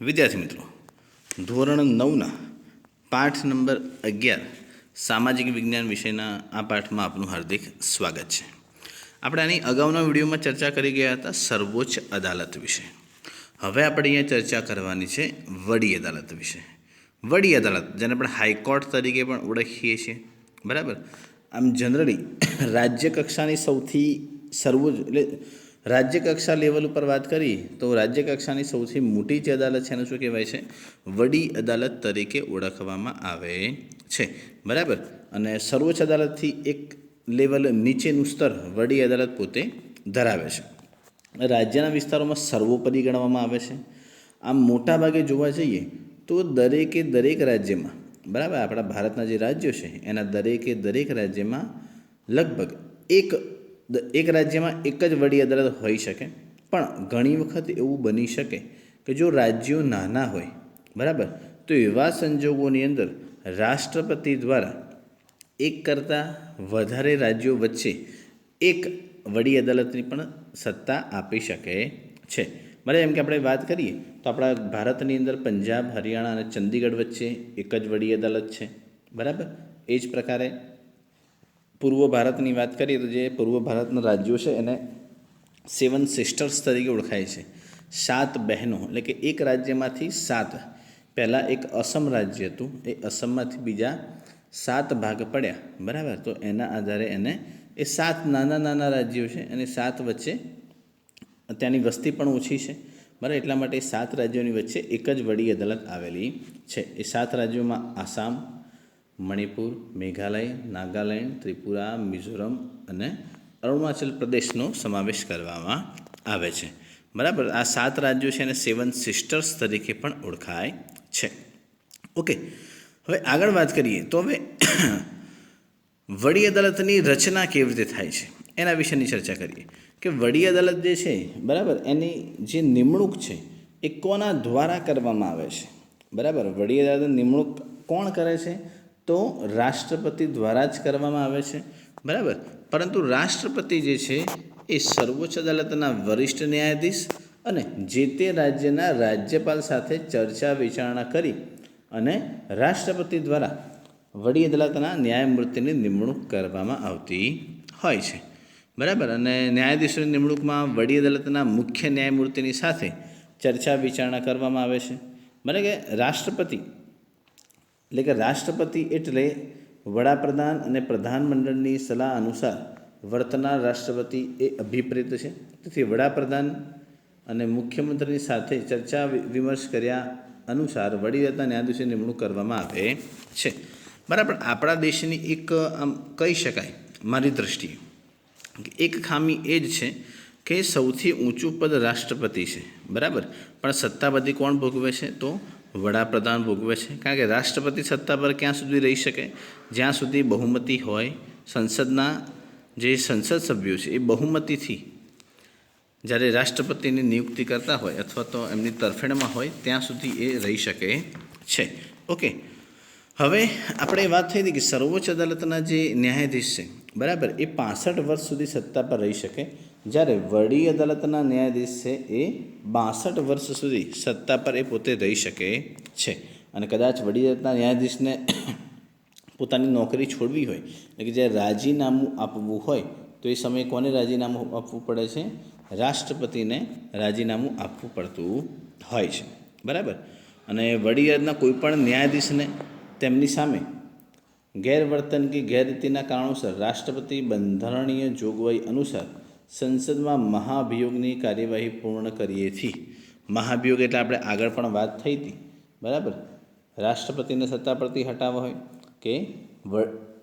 વિદ્યાર્થી મિત્રો, ધોરણ નવના પાઠ નંબર અગિયાર, સામાજિક વિજ્ઞાન વિષયના આ પાઠમાં આપનું હાર્દિક સ્વાગત છે. આપણે આની અગાઉના વિડીયોમાં ચર્ચા કરી ગયા હતા સર્વોચ્ચ અદાલત વિશે. હવે આપણે અહીંયા ચર્ચા કરવાની છે વડી અદાલત વિશે. વડી અદાલત, જેને આપણે હાઈકોર્ટ તરીકે પણ ઓળખીએ છીએ, બરાબર? આમ જનરલી રાજ્ય કક્ષાની સૌથી સર્વોચ્ચ, એટલે રાજ્ય કક્ષા લેવલ ઉપર વાત કરીએ તો રાજ્ય કક્ષાની સૌથી મોટી જે અદાલત છે એને શું કહેવાય છે? વડી અદાલત તરીકે ઓળખવામાં આવે છે. બરાબર? અને સર્વોચ્ચ અદાલતથી એક લેવલ નીચેનું સ્તર વડી અદાલત પોતે ધરાવે છે. રાજ્યના વિસ્તારોમાં સર્વોપરી ગણવામાં આવે છે. આમ મોટા ભાગે જોવા જઈએ, તો દરેકે દરેક રાજ્યમાં, બરાબર? આપણા ભારતના જે રાજ્યો છે, એના દરેકે દરેક રાજ્યમાં લગભગ એક એક રાજ્યમાં એક જ વડી અદાલત હોઈ શકે, પણ ઘણી વખત એવું બની શકે કે જો રાજ્યો નાના હોય, બરાબર? તો એવા સંજોગોની અંદર રાષ્ટ્રપતિ દ્વારા એક કરતાં વધારે રાજ્યો વચ્ચે એક વડી અદાલતની પણ સત્તા આપી શકે છે. બરાબર એમ કે આપણે વાત કરીએ, તો આપણા ભારતની અંદર પંજાબ, હરિયાણા અને ચંદીગઢ વચ્ચે એક જ વડી અદાલત છે, બરાબર? એ જ પ્રકારે પૂર્વ ભારતની વાત કરીએ તો જે પૂર્વ ભારતના રાજ્યો છે એને સેવન સિસ્ટર્સ તરીકે ઓળખાય છે. સાત બહેનો, એટલે કે એક રાજ્યમાંથી સાત. પહેલાં એક અસમ રાજ્ય હતું, એ અસમમાંથી બીજા સાત ભાગ પડ્યા, બરાબર? તો એના આધારે એને, એ સાત નાના નાના રાજ્યો છે, અને સાત વચ્ચે ત્યાંની વસ્તી પણ ઓછી છે, બરાબર? એટલા માટે સાત રાજ્યોની વચ્ચે એક જ વડી અદાલત આવેલી છે. એ સાત રાજ્યોમાં આસામ મણિપુર, મેઘાલય, નાગાલેન્ડ, ત્રિપુરા, મિઝોરમ અને અરુણાચલ પ્રદેશનો સમાવેશ કરવામાં આવે છે. બરાબર? આ સાત રાજ્યો છે અને સેવન સિસ્ટર્સ તરીકે પણ ઓળખાય છે. ઓકે. હવે આગળ વાત કરીએ તો હવે વડી અદાલતની રચના કેવી રીતે થાય છે? એના વિશેની ચર્ચા કરીએ. કે વડી અદાલત જે છે, બરાબર, એની જે નિમણૂક છે, એ કોના દ્વારા કરવામાં આવે છે? બરાબર? વડી અદાલતની નિમણૂક કોણ કરે છે? તો રાષ્ટ્રપતિ દ્વારા જ કરવામાં આવે છે. બરાબર? પરંતુ રાષ્ટ્રપતિ જે છે, એ સર્વોચ્ચ અદાલતના વરિષ્ઠ ન્યાયાધીશ અને જે તે રાજ્યના રાજ્યપાલ સાથે ચર્ચા વિચારણા કરી અને રાષ્ટ્રપતિ દ્વારા વડી અદાલતના ન્યાયમૂર્તિની નિમણૂક કરવામાં આવતી હોય છે. બરાબર? અને ન્યાયાધીશોની નિમણૂકમાં વડી અદાલતના મુખ્ય ન્યાયમૂર્તિની સાથે ચર્ચા વિચારણા કરવામાં આવે છે. બરાબર કે રાષ્ટ્રપતિ એટલે કે રાષ્ટ્રપતિ એટલે વડાપ્રધાન અને પ્રધાનમંડળની સલાહ અનુસાર વર્તનાર રાષ્ટ્રપતિ એ અભિપ્રેત છે. તેથી વડાપ્રધાન અને મુખ્યમંત્રીની સાથે ચર્ચા વિમર્શ કર્યા અનુસાર વડી રહેતા ન્યાયાધીશોની નિમણૂક કરવામાં આવે છે. બરાબર, આપણા દેશની એક, આમ કહી શકાય, મારી દ્રષ્ટિએ એક ખામી એ જ છે કે સૌથી ઊંચું પદ રાષ્ટ્રપતિ છે. બરાબર? પણ સત્તા બધી કોણ ભોગવે છે? તો વડાપ્રધાન ભોગવે છે. કારણ કે રાષ્ટ્રપતિ સત્તા પર ક્યાં સુધી રહી શકે? જ્યાં સુધી બહુમતી હોય સંસદના જે સંસદ સભ્યો છે, એ બહુમતીથી જ્યારે રાષ્ટ્રપતિની નિયુક્તિ કરતા હોય અથવા તો એમની તરફેણમાં હોય, ત્યાં સુધી એ રહી શકે છે. ઓકે. હવે આપણે વાત થઈ હતી કે સર્વોચ્ચ અદાલતના જે ન્યાયાધીશ છે, બરાબર? એ પાસઠ વર્ષ સુધી સત્તા પર રહી શકે. જ્યારે વડી અદાલતના ન્યાયાધીશ છે એ બાસઠ વર્ષ સુધી સત્તા પર એ પોતે રહી શકે છે. અને કદાચ વડી અદાલતના ન્યાયાધીશને પોતાની નોકરી છોડવી હોય, એટલે કે જ્યારે રાજીનામું આપવું હોય, તો એ સમયે કોને રાજીનામું આપવું પડે છે? રાષ્ટ્રપતિને રાજીનામું આપવું પડતું હોય છે. બરાબર? અને વડી અદાલતના કોઈપણ ન્યાયાધીશને તેમની સામે ગેરવર્તન કે ગેરરીતિના કારણોસર રાષ્ટ્રપતિ બંધારણીય જોગવાઈ અનુસાર સંસદમાં મહાભિયોગની કાર્યવાહી પૂર્ણ કરીએ છીએ. મહાભિયોગ એટલે આપણે આગળ પણ વાત થઈ હતી. બરાબર? રાષ્ટ્રપતિને સત્તા પરથી હટાવવા હોય કે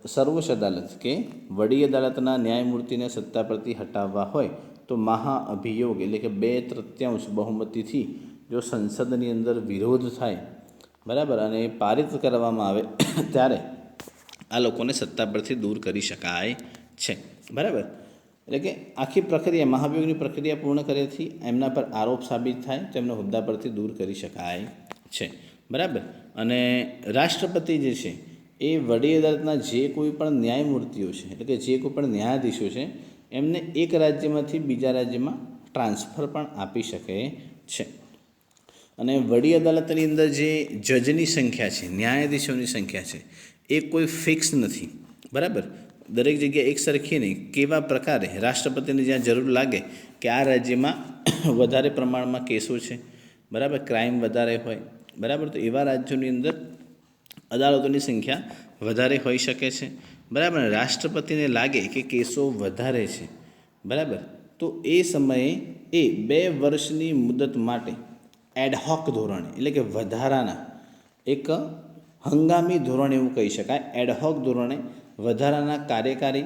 સર્વોચ્ચ અદાલત કે વડી અદાલતના ન્યાયમૂર્તિને સત્તા પરથી હટાવવા હોય, તો મહાઅભિયોગ એટલે કે બે તૃત્યાંશ બહુમતીથી જો સંસદની અંદર વિરોધ થાય, બરાબર? અને પારિત કરવામાં આવે, ત્યારે આ લોકોને સત્તા પરથી દૂર કરી શકાય છે. બરાબર? એટલે કે આખી પ્રક્રિયા, મહાભિયોગની પ્રક્રિયા પૂર્ણ કર્યાથી એમના પર આરોપ સાબિત થાય, તેમને હોદ્દા પરથી દૂર કરી શકાય છે. બરાબર? અને રાષ્ટ્રપતિ જે છે, એ વડી અદાલતના જે કોઈ પણ ન્યાયમૂર્તિઓ છે, એટલે કે જે કોઈ પણ ન્યાયાધીશો છે, એમને એક રાજ્યમાંથી બીજા રાજ્યમાં ટ્રાન્સફર પણ આપી શકે છે. અને વડી અદાલતની અંદર જે જજની સંખ્યા છે, ન્યાયાધીશોની સંખ્યા છે, એ કોઈ ફિક્સ નથી. બરાબર? દરેક જગ્યાએ એક સરખી નહીં. કેવા પ્રકારે? રાષ્ટ્રપતિને જ્યાં જરૂર લાગે કે આ રાજ્યમાં વધારે પ્રમાણમાં કેસો છે. બરાબર? ક્રાઇમ વધારે હોય. બરાબર? તો એવા રાજ્યોની અંદર અદાલતોની સંખ્યા વધારે હોઈ શકે છે. બરાબર? રાષ્ટ્રપતિને લાગે કે કેસો વધારે છે. બરાબર? તો એ સમયે એ બે વર્ષની મુદત માટે એડહોક ધોરણે, એટલે કે વધારાના, એક હંગામી ધોરણે એવું કહી શકાય એડહોક ધોરણે વધારાના કાર્યકારી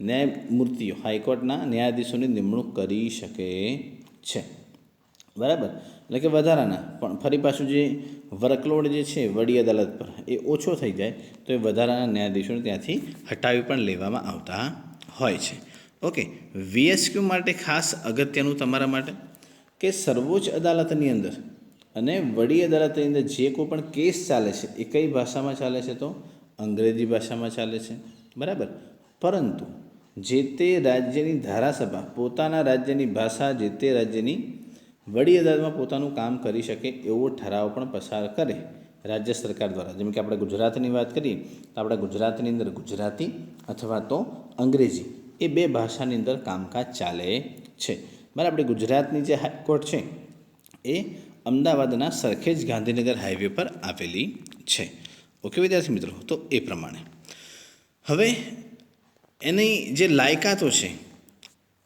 ન્યાયમૂર્તિઓ હાઈકોર્ટના ન્યાયાધીશોની નિમણૂક કરી શકે છે. બરાબર? એટલે કે વધારાના. પણ ફરી પાછું જે વર્કલોડ જે છે વડી અદાલત પર, એ ઓછો થઈ જાય તો એ વધારાના ન્યાયાધીશોને ત્યાંથી હટાવી પણ લેવામાં આવતા હોય છે. ઓકે વીએસક્યુ માટે ખાસ અગત્યનું તમારા માટે? કે સર્વોચ્ચ અદાલતની અંદર અને વડી અદાલતની અંદર જે કોઈ પણ કેસ ચાલે છે, એ કઈ ભાષામાં ચાલે છે તો? અંગ્રેજી ભાષામાં ચાલે છે. બરાબર? પરંતુ જે તે રાજ્યની ધારાસભા, પોતાના રાજ્યની ભાષા, જે તે રાજ્યની વડી અદાલતમાં પોતાનું કામ કરી શકે એવો ઠરાવ પણ પસાર કરે રાજ્ય સરકાર દ્વારા. જેમ કે આપણે ગુજરાતની વાત કરીએ, તો આપણા ગુજરાતની અંદર ગુજરાતી અથવા તો અંગ્રેજી એ બે ભાષાની અંદર કામકાજ ચાલે છે. બરાબર? આપણે ગુજરાતની જે હાઈકોર્ટ છે, એ અમદાવાદના સરખેજ ગાંધીનગર હાઈવે પર આવેલી છે. ઓકે, વિદ્યાર્થી મિત્રો, તો એ પ્રમાણે. હવે એની જે લાયકાતો છે,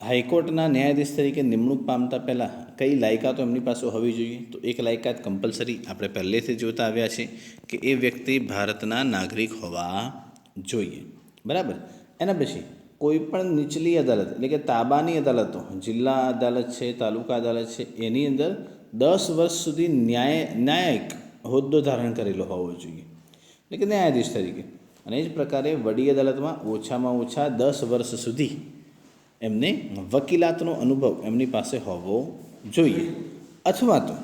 હાઈકોર્ટના ન્યાયાધીશ તરીકે નિમણૂક પામતા પહેલાં કઈ લાયકાતો એમની પાસે હોવી જોઈએ? તો એક લાયકાત કમ્પલસરી આપણે પહેલેથી જોતા આવ્યા છે કે એ વ્યક્તિ ભારતના નાગરિક હોવા જોઈએ. બરાબર? એના પછી કોઈ પણ નીચલી અદાલત, એટલે કે તાબાની અદાલતો, જિલ્લા અદાલત છે, તાલુકા અદાલત છે, એની અંદર દસ વર્ષ સુધી ન્યાય, ન્યાયિક હોદ્દો ધારણ કરેલો હોવો જોઈએ. એટલે કે ન્યાયાધીશ તરીકે. અને એ જ પ્રકારે વડી અદાલતમાં ઓછામાં ઓછા દસ વર્ષ સુધી એમને વકીલાતનો અનુભવ એમની પાસે હોવો જોઈએ. અથવા તો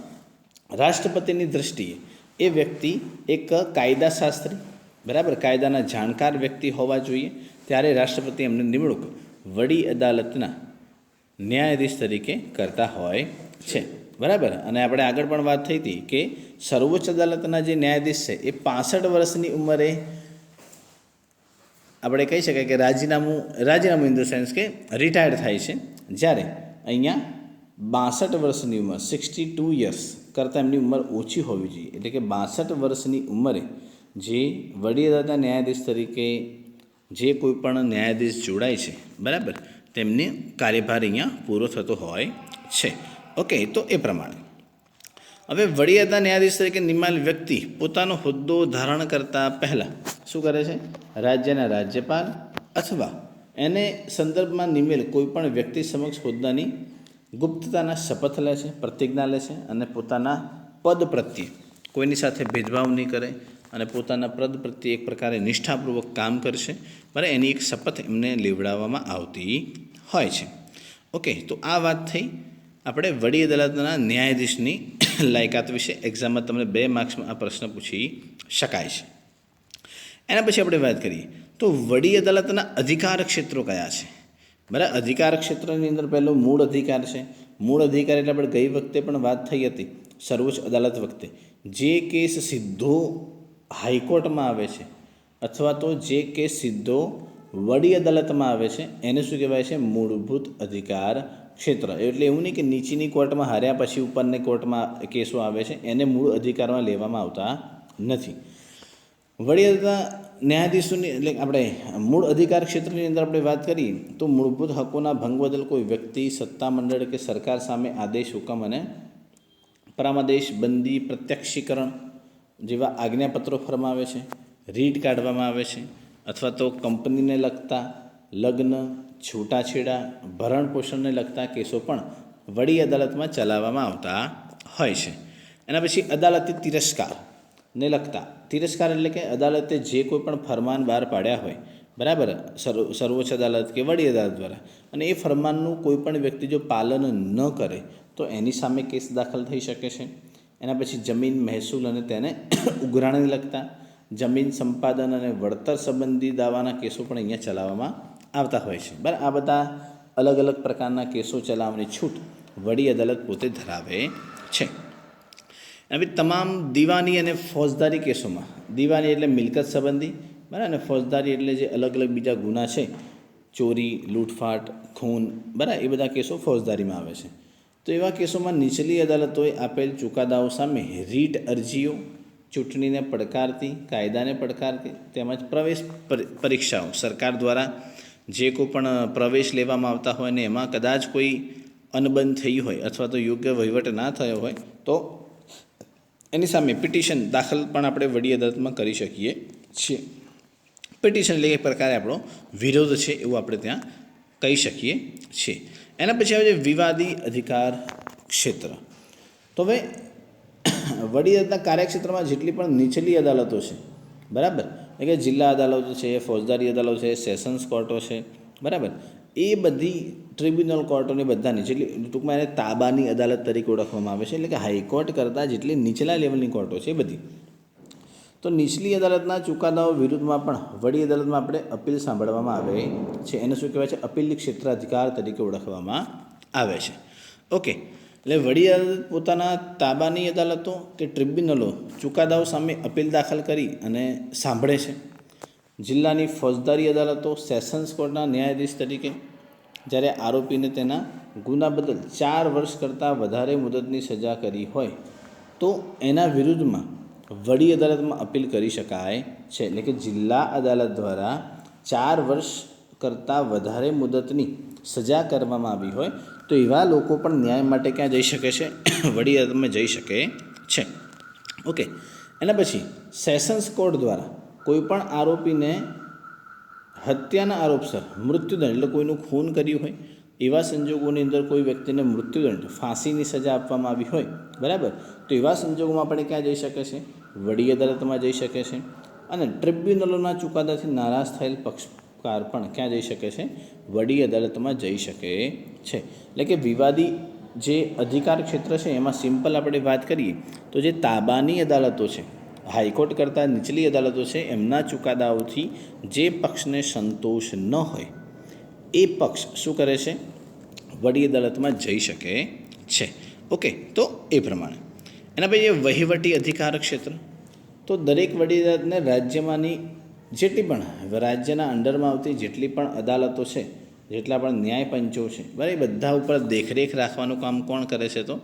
રાષ્ટ્રપતિની દૃષ્ટિએ એ વ્યક્તિ એક કાયદાશાસ્ત્રી, બરાબર? કાયદાના જાણકાર વ્યક્તિ હોવા જોઈએ. ત્યારે રાષ્ટ્રપતિ એમને નિમણૂક વડી અદાલતના ન્યાયાધીશ તરીકે કરતા હોય છે. બરાબર? અને આપણે આગળ પણ વાત થઈ હતી કે સર્વોચ્ચ અદાલતના જે ન્યાયાધીશ છે, એ પાસઠ વર્ષની ઉંમરે આપણે કહી શકાય કે રાજીનામું રાજીનામું ઇન ધ સેન્સ કે રિટાયર્ડ થાય છે. જ્યારે અહીંયા બાસઠ વર્ષની ઉંમર, સિક્સટી ટુ યર્સ કરતાં એમની ઉંમર ઓછી હોવી જોઈએ. એટલે કે બાસઠ વર્ષની ઉંમરે જે વડી અદાલતના ન્યાયાધીશ તરીકે જે કોઈ પણ ન્યાયાધીશ જોડાય છે, બરાબર? તેમને કાર્યભાર અહીંયા પૂરો થતો હોય છે. ઓકે, તો એ પ્રમાણે. હવે વડી અદા ન્યાયાધીશ તરીકે નિમાયેલ વ્યક્તિ પોતાનો હોદ્દો ધારણ કરતાં પહેલાં શું કરે છે? રાજ્યના રાજ્યપાલ અથવા એને સંદર્ભમાં નિમેલ કોઈપણ વ્યક્તિ સમક્ષ હોદ્દાની ગુપ્તતાના શપથ લે છે, પ્રતિજ્ઞા લે છે અને પોતાના પદ પ્રત્યે કોઈની સાથે ભેદભાવ નહીં કરે અને પોતાના પદ પ્રત્યે એક પ્રકારે નિષ્ઠાપૂર્વક કામ કરશે બરાબર એની એક શપથ એમને લેવડાવવામાં આવતી હોય છે. ઓકે, તો આ વાત થઈ. આપણે વડી અદાલતના ન્યાયાધીશની લાયકાત વિશે એક્ઝામમાં તમને બે માર્ક્સમાં આ પ્રશ્ન પૂછી શકાય છે. એના પછી આપણે વાત કરીએ, તો વડી અદાલતના અધિકાર ક્ષેત્રો કયા છે? બરાબર, અધિકાર ક્ષેત્રની અંદર પહેલો મૂળ અધિકાર છે. મૂળ અધિકાર એટલે આપણે ગઈ વખતે પણ વાત થઈ હતી, સર્વોચ્ચ અદાલત વખતે. જે કેસ સીધો હાઈકોર્ટમાં આવે છે, અથવા તો જે કેસ સીધો વડી અદાલતમાં આવે છે, એને શું કહેવાય છે? મૂળભૂત અધિકાર ક્ષેત્ર. એટલે એવું નહીં કે નીચેની કોર્ટમાં હાર્યા પછી ઉપરની કોર્ટમાં કેસો આવે છે. એને મૂળ અધિકારમાં લેવામાં આવતા નથી. અદાલતના ન્યાયાધીશોની, એટલે આપણે મૂળ અધિકાર ક્ષેત્રની અંદર આપણે વાત કરીએ, તો મૂળભૂત હકોના ભંગ બદલ કોઈ વ્યક્તિ સત્તામંડળ કે સરકાર સામે આદેશ હુકમ અને પરામાદેશ બંદી, પ્રત્યક્ષીકરણ જેવા આજ્ઞાપત્રો ફરમાવે છે, રીટ કાઢવામાં આવે છે, અથવા તો કંપનીને લગતા લગ્ન છૂટાછેડા ભરણ પોષણને લગતા કેસો પણ વડી અદાલતમાં ચલાવવામાં આવતા હોય છે. એના પછી અદાલતી તિરસ્કાર ને લગતા, તિરસ્કાર એટલે કે અદાલતે જે કોઈ પણ ફરમાન બહાર પાડ્યા હોય, બરાબર, સર્વ, સર્વોચ્ચ અદાલત કે વડી અદાલત દ્વારા, અને એ ફરમાનનું કોઈ પણ વ્યક્તિ જો પાલન ન કરે, તો એની સામે કેસ દાખલ થઈ શકે છે. એના પછી જમીન મહેસૂલ અને તેને ઉઘરાણને લગતા, જમીન સંપાદન અને વળતર સંબંધી દાવાના કેસો પણ અહીંયા ચલાવવામાં આવતા હોય છે. બરાબર, આ બધા અલગ અલગ પ્રકારના કેસો ચલાવવાની છૂટ વડી અદાલત પોતે ધરાવે છે. આવી તમામ દીવાની અને ફોજદારી કેસોમાં, દીવાની એટલે મિલકત સંબંધી, બરાબર, અને ફોજદારી એટલે જે અલગ અલગ બીજા ગુના છે, ચોરી, લૂંટફાટ, ખૂન, બરાબર, એ બધા કેસો ફોજદારીમાં આવે છે. તો એવા કેસોમાં નીચલી અદાલતોએ આપેલ ચુકાદાઓ સામે રીટ અરજીઓ, ચૂંટણીને પડકારતી, કાયદાને પડકારતી તેમજ પ્રવેશ પરી- પરીક્ષાઓ સરકાર દ્વારા જે કોઈ પણ પ્રવેશ લેવામાં આવતા હોય ને એમાં કદાચ કોઈ અનબન થઈ હોય અથવા તો યોગ્ય વહીવટ ના થયો હોય, તો એની સામે પિટિશન દાખલ પણ આપણે વડી અદાલતમાં કરી શકીએ છીએ. પિટિશન એટલે એક પ્રકારે આપણો વિરોધ છે એવું આપણે ત્યાં કહી શકીએ છીએ. એના પછી આવે છે વિવાદી અધિકાર ક્ષેત્ર. તો હવે વડી અદાલતના કાર્યક્ષેત્રમાં જેટલી પણ નીચલી અદાલતો છે, બરાબર? કે જિલ્લા અદાલતો છે, ફોજદારી અદાલતો છે, સેશન્સ કોર્ટો છે, બરાબર? એ બધી ટ્રિબ્યુનલ કોર્ટોની બધાની, જેટલી ટૂંકમાં એને તાબાની અદાલત તરીકે ઓળખવામાં આવે છે, એટલે કે હાઈકોર્ટ કરતાં જેટલી નીચલા લેવલની કોર્ટો છે બધી. તો નીચલી અદાલતના ચુકાદાઓ વિરુદ્ધમાં પણ વડી અદાલતમાં આપણે અપીલ સાંભળવામાં આવે છે. એને શું કહેવાય છે? અપીલી ક્ષેત્રાધિકાર તરીકે ઓળખવામાં આવે છે. ઓકે. એટલે વડી અદાલત પોતાના તાબાની અદાલતો કે ટ્રિબ્યુનલો ચુકાદાઓ સામે અપીલ દાખલ કરી અને સાંભળે છે. જિલ્લાની ફોજદારી અદાલતો સેશન્સ કોર્ટના ન્યાયાધીશ તરીકે જ્યારે આરોપીને તેના ગુના બદલ ચાર વર્ષ કરતાં વધારે મુદતની સજા કરી હોય તો એના વિરુદ્ધમાં વડી અદાલતમાં અપીલ કરી શકાય છે. એટલે કે જિલ્લા અદાલત દ્વારા ચાર વર્ષ કરતાં વધારે મુદતની સજા કરવામાં આવી હોય, તો એવા લોકો પણ ન્યાય માટે ક્યાં જઈ શકે છે? વડી અદાલતમાં જઈ શકે છે. ઓકે, એના પછી સેશન્સ કોર્ટ દ્વારા કોઈ પણ આરોપીને હત્યાના આરોપસર મૃત્યુદંડ, એટલે કોઈનું ખૂન કર્યું હોય, એવા સંજોગોની અંદર કોઈ વ્યક્તિને મૃત્યુદંડ, ફાંસીની સજા આપવામાં આવી હોય, બરાબર? તો એવા સંજોગોમાં આપણે ક્યાં જઈ શકે છે? વડી અદાલતમાં જઈ શકે છે. અને ટ્રિબ્યુનલોના ચુકાદાથી નારાજ થયેલ પક્ષકાર પણ ક્યાં જઈ શકે છે? વડી અદાલતમાં જઈ શકે છે. એટલે કે વિવાદી જે અધિકાર ક્ષેત્ર છે, એમાં સિમ્પલ આપણે વાત કરીએ, તો જે તાબાની અદાલતો છે, હાઈકોર્ટ કરતાં નીચલી અદાલતો છે, એમના ચુકાદાઓથી જે પક્ષને સંતોષ ન હોય, એ પક્ષ શું કરે છે? વડી અદાલતમાં જઈ શકે છે. ઓકે, તો એ પ્રમાણે. એના પછી વહીવટી અધિકાર ક્ષેત્ર. તો દરેક વડી અદાલતને રાજ્યમાંની જેટલી પણ રાજ્યના અંડરમાં આવતી જેટલી પણ અદાલતો છે, જેટલા પણ ન્યાય પંચો છે, બરાબર, એ બધા ઉપર દેખરેખ રાખવાનું કામ કોણ કરે છે તો?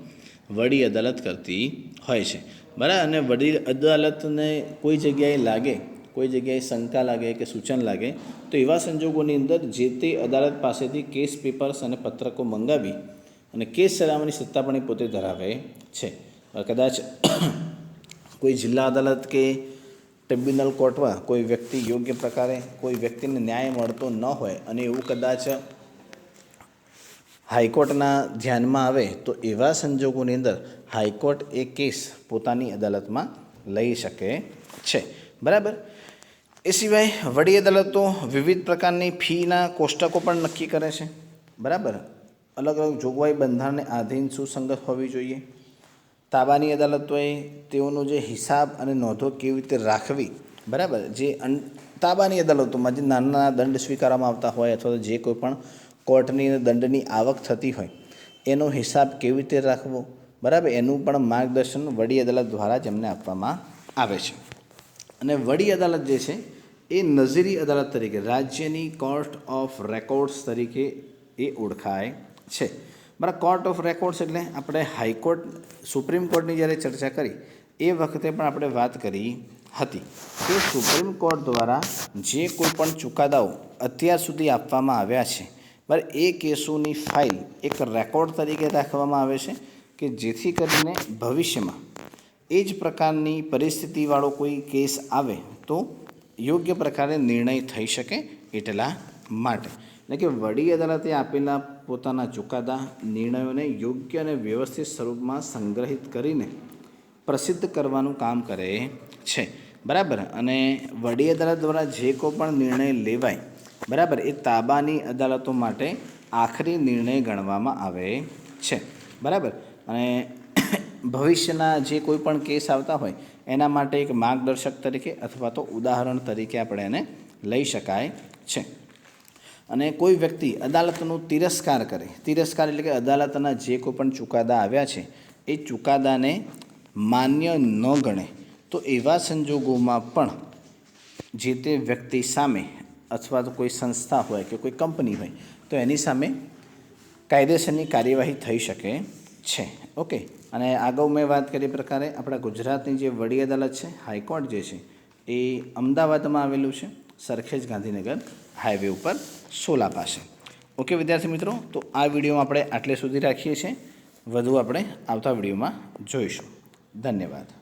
વડી અદાલત કરતી હોય છે. બરાબર, અને વડી અદાલતને કોઈ જગ્યાએ લાગે, કોઈ જગ્યાએ શંકા લાગે કે સૂચન લાગે, તો એવા સંજોગોની અંદર જે તે અદાલત પાસેથી કેસ પેપર્સ અને પત્રકો મંગાવી અને કેસ ચલાવવાની સત્તા પણ એ પોતે ધરાવે છે. કદાચ કોઈ જિલ્લા અદાલત કે ટ્રિબ્યુનલ કોર્ટમાં કોઈ વ્યક્તિ યોગ્ય પ્રકારે કોઈ વ્યક્તિને ન્યાય મળતો ન હોય અને એવું કદાચ હાઈકોર્ટના ધ્યાનમાં આવે તો એવા સંજોગોની અંદર હાઈકોર્ટ એ કેસ પોતાની અદાલતમાં લઈ શકે છે. બરાબર? એ સિવાય વડી અદાલતો વિવિધ પ્રકારની ફીના કોષ્ટકો પણ નક્કી કરે છે. બરાબર? અલગ અલગ જોગવાઈ બંધારણને આધીન સુસંગત હોવી જોઈએ. તાબાની અદાલતોએ તેઓનો જે હિસાબ અને નોંધો કેવી રીતે રાખવી, બરાબર? જે અન, તાબાની અદાલતોમાં જે નાના નાના દંડ સ્વીકારવામાં આવતા હોય અથવા તો જે કોઈ પણ કોર્ટની દંડની આવક થતી હોય, એનો હિસાબ કેવી રીતે રાખવો, બરાબર? એનું પણ માર્ગદર્શન વડી અદાલત દ્વારા જ એમને આપવામાં આવે છે. અને વડી અદાલત જે છે, એ નઝીરી અદાલત તરીકે રાજ્યની કોર્ટ ઓફ રેકોર્ડ્સ તરીકે એ ઓળખાય છે. બરાબર કોર્ટ ઓફ રેકોર્ડ્સ એટલે આપણે હાઈકોર્ટ સુપ્રીમ કોર્ટની જ્યારે ચર્ચા કરી, એ વખતે પણ આપણે વાત કરી હતી કે સુપ્રીમ કોર્ટ દ્વારા જે કોઈ પણ ચુકાદાઓ અત્યાર સુધી આપવામાં આવ્યા છે, બરાબર, એ કેસોની ફાઇલ એક રેકોર્ડ તરીકે રાખવામાં આવે છે કે જેથી કરીને ભવિષ્યમાં એ જ પ્રકારની પરિસ્થિતિવાળો કોઈ કેસ આવે તો યોગ્ય પ્રકારે નિર્ણય થઈ શકે એટલા માટે. એટલે કે વડી અદાલતે આપેલા પોતાના ચુકાદા, નિર્ણયોને યોગ્ય અને વ્યવસ્થિત સ્વરૂપમાં સંગ્રહિત કરીને પ્રસિદ્ધ કરવાનું કામ કરે છે. બરાબર? અને વડી અદાલત દ્વારા જે કોઈ પણ નિર્ણય લેવાય, બરાબર, એ તાબાની અદાલતો માટે આખરી નિર્ણય ગણવામાં આવે છે. બરાબર? અને ભવિષ્યના જે કોઈ પણ કેસ આવતા હોય, એના માટે એક માર્ગદર્શક તરીકે અથવા તો ઉદાહરણ તરીકે આપણે એને લઈ શકાય છે. અને કોઈ વ્યક્તિ અદાલતનો તિરસ્કાર કરે, તિરસ્કાર એટલે કે અદાલતના જે કોઈ પણ ચુકાદા આવ્યા છે, એ ચુકાદાને માન્ય ન ગણે. તો એવા સંજોગોમાં પણ જે તે વ્યક્તિ સામે અથવા તો કોઈ સંસ્થા હોય કે કોઈ કંપની હોય, તો એની સામે કાયદેસરની કાર્યવાહી થઈ શકે છે. ઓકે, અને અગાઉ મેં વાત કરી પ્રકારે આપણા ગુજરાતની જે વડી અદાલત છે, હાઈકોર્ટ જે છે, એ અમદાવાદમાં આવેલું છે, સરખેજ ગાંધીનગર. હાઈવે ઉપર સોલા પાસે. ઓકે, વિદ્યાર્થી મિત્રો, તો આ વિડીયોમાં આપણે આટલે સુધી રાખીએ છીએ. વધુ આપણે આવતા વિડીયોમાં જોઈશું. ધન્યવાદ.